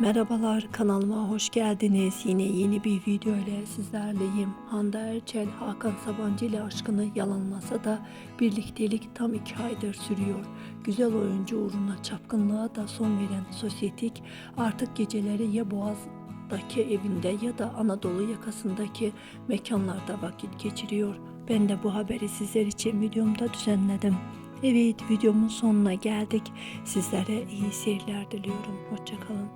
Merhabalar kanalıma hoş geldiniz. Yine yeni bir video ile sizlerleyim. Hande Erçel Hakan Sabancı ile aşkını yalanlasa da birliktelik tam iki aydır sürüyor. Güzel oyuncu uğruna çapkınlığa da son veren sosyetik artık geceleri ya Boğaz'daki evinde ya da Anadolu yakasındaki mekanlarda vakit geçiriyor. Ben de bu haberi sizler için videomda düzenledim. Evet videomun sonuna geldik. Sizlere iyi seyirler diliyorum. Hoşçakalın.